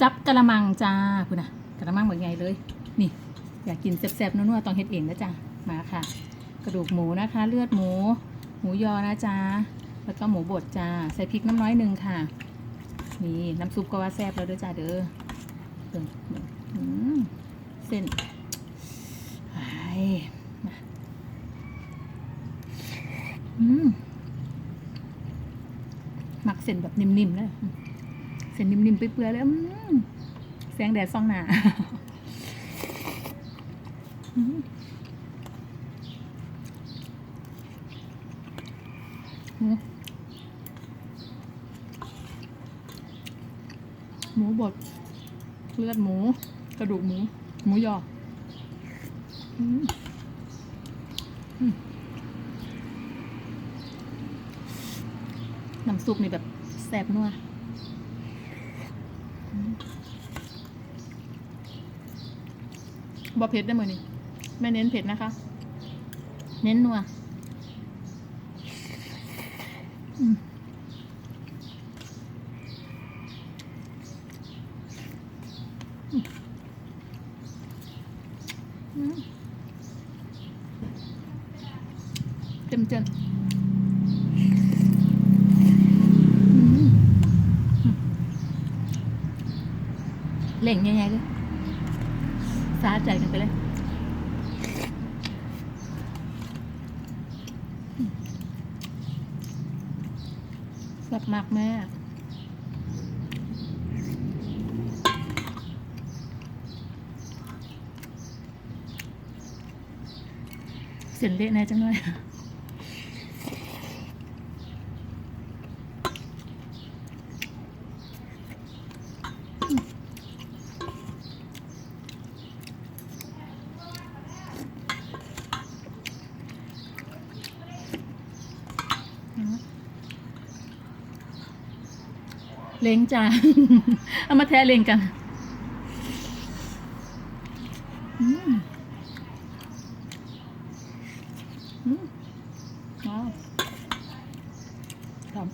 จับกะละมังจ้าคุณน่ะกะละมังแบบไงเลย นี่ อยากกินแซ่บๆนัวๆต้องเฮ็ดเองนะจ้ามาค่ะ กระดูกหมูนะคะ เลือดหมู หมูยอนะจ้าแล้วก็หมูบดจ้าใส่พริกน้ำน้อยหนึ่งค่ะ นี่น้ำซุปก็ว่าแซ่บแล้วด้วยจ้าเด้อเส้นไอ้มาอืมหมักเส้นแบบนิ่มๆเลย เส้นนิ่มๆเปื่อยๆเลยอืมแสงแดดส่องหนาหมูบดเลือดหมู กระดูกหมู หมูยอน้ำซุปนี่แบบแซ่บนัว บอเผ็ดได้มือนี่ไม่เน้นเผ็ดนะคะ เน้นนัวเต็มเจนอืมอืม เล่งยังไงเลยสาใจกันไปเลยแซ่บมากแม่เสียนเละแน่จังเลย เล้งจ้าเอามาแทะเล้งกันอืมอืมว้าวครับ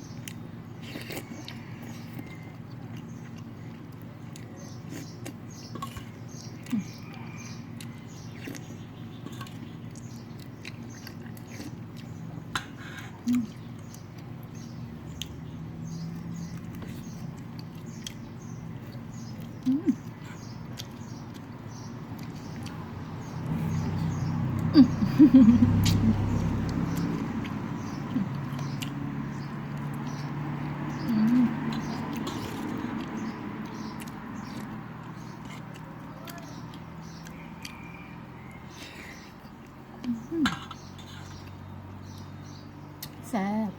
อืม sao?